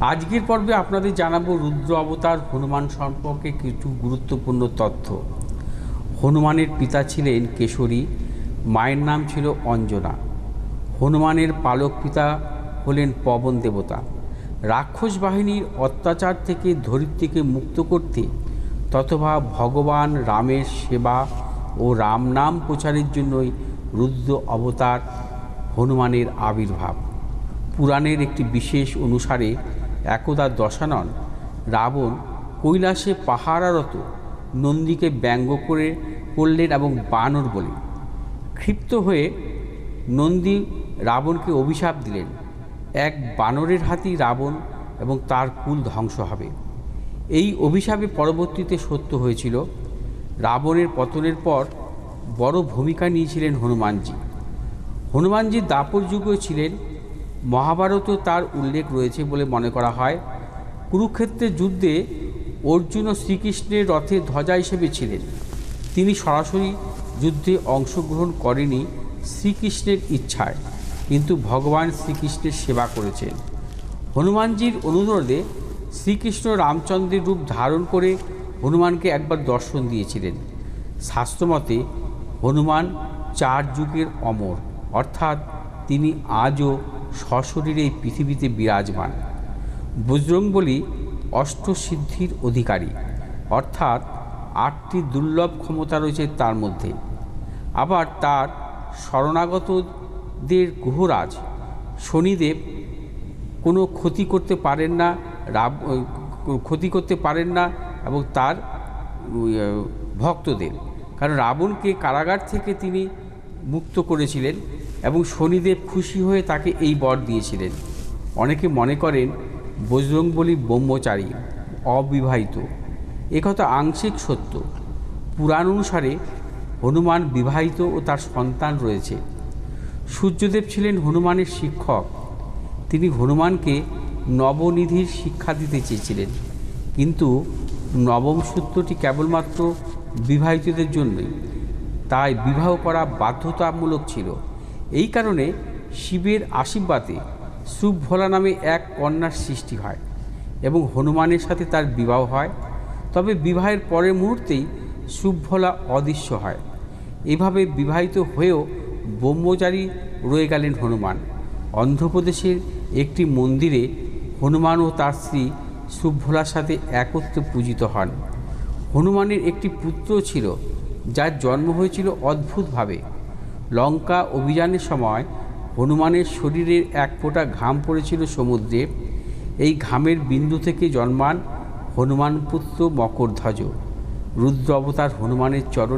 আজকের পর্বে আপনাদের জানাব রুদ্র অবতার হনুমান সম্পর্কে কিছু গুরুত্বপূর্ণ তথ্য। হনুমানের পিতা ছিলেন কেশরী, মায়ের নাম ছিল অঞ্জনা। হনুমানের পালক পিতা হলেন পবন দেবতা। রাক্ষস বাহিনীর অত্যাচার থেকে ধরিত্রীকে মুক্ত করতে তথবা ভগবান রামের সেবা ও রাম নাম প্রচারের জন্যই রুদ্র অবতার হনুমানের আবির্ভাব। পুরাণের একটি বিশেষ অনুসারে একদা দশানন। রাবণ কৈলাসে পাহারারত নন্দীকে ব্যঙ্গ করে করলেন এবং বানর বলে। ক্ষিপ্ত হয়ে নন্দী রাবণকে অভিশাপ দিলেন। এক বানরের হাতেই রাবণ এবং তার কুল ধ্বংস হবে। এই অভিশাপে পরবর্তীতে সত্য হয়েছিল, রাবণের পতনের পর বড় ভূমিকা নিয়েছিলেন হনুমানজি। হনুমানজি দাপর যুগে ছিলেন মহাভারতও তার উল্লেখ রয়েছে বলে মনে করা হয়। কুরুক্ষেত্রের যুদ্ধে অর্জুন ও শ্রীকৃষ্ণের রথে ধ্বজা হিসেবে ছিলেন। তিনি সরাসরি যুদ্ধে অংশগ্রহণ করেনি শ্রীকৃষ্ণের ইচ্ছায়, কিন্তু ভগবান শ্রীকৃষ্ণের সেবা করেছেন। হনুমানজির অনুরোধে শ্রীকৃষ্ণ রামচন্দ্রের রূপ ধারণ করে হনুমানকে একবার দর্শন দিয়েছিলেন। শাস্ত্রমতে, হনুমান চার যুগের অমর, অর্থাৎ তিনি আজও সশরীরে এই পৃথিবীতে বিরাজমান। বজরংবলী অষ্টসিদ্ধির অধিকারী। অর্থাৎ আটটি দুর্লভ ক্ষমতা রয়েছে তার মধ্যে। আবার তার শরণাগতদের গ্রহরাজ শনিদেব কোনো ক্ষতি করতে পারেন না, রাব, ক্ষতি করতে পারেন না এবং তার ভক্তদের। কারণ রাবণকে কারাগার থেকে তিনি মুক্ত করেছিলেন। এবং শনিদেব খুশি হয়ে তাকে এই বর দিয়েছিলেন। অনেকে মনে করেন বজরংবলী ব্রহ্মচারী, অবিবাহিত। একথা আংশিক সত্য। পুরাণ অনুসারে হনুমান বিবাহিত ও তার সন্তান রয়েছে। সূর্যদেব ছিলেন হনুমানের শিক্ষক। তিনি হনুমানকে নবনিধির শিক্ষা দিতে চেয়েছিলেন। কিন্তু নবম সূত্রটি কেবলমাত্র বিবাহিতদের জন্যই। তাই বিবাহ করা বাধ্যতামূলক ছিল। এই কারণে শিবের আশীর্বাদে সুভোলা নামে এক কন্যার সৃষ্টি হয় এবং হনুমানের সাথে তার বিবাহ হয়। তবে বিবাহের পরের মুহূর্তেই সুভোলা অদৃশ্য হয়। এভাবে বিবাহিত হয়েও ব্রহ্মচারী রয়ে গেলেন হনুমান। অন্ধ্রপ্রদেশের একটি মন্দিরে হনুমান ও তার স্ত্রী সুভোলার সাথে একত্রে পূজিত হন। হনুমানের একটি পুত্র ছিল, যার জন্ম হয়েছিল অদ্ভুতভাবে। লঙ্কা অভিযানের সময় হনুমানের শরীরের এক ফোঁটা ঘাম পড়েছিল সমুদ্রে। এই ঘামের বিন্দু থেকে জন্মান হনুমান পুত্র মকরধ্বজ। রুদ্র অবতার হনুমানের চরণে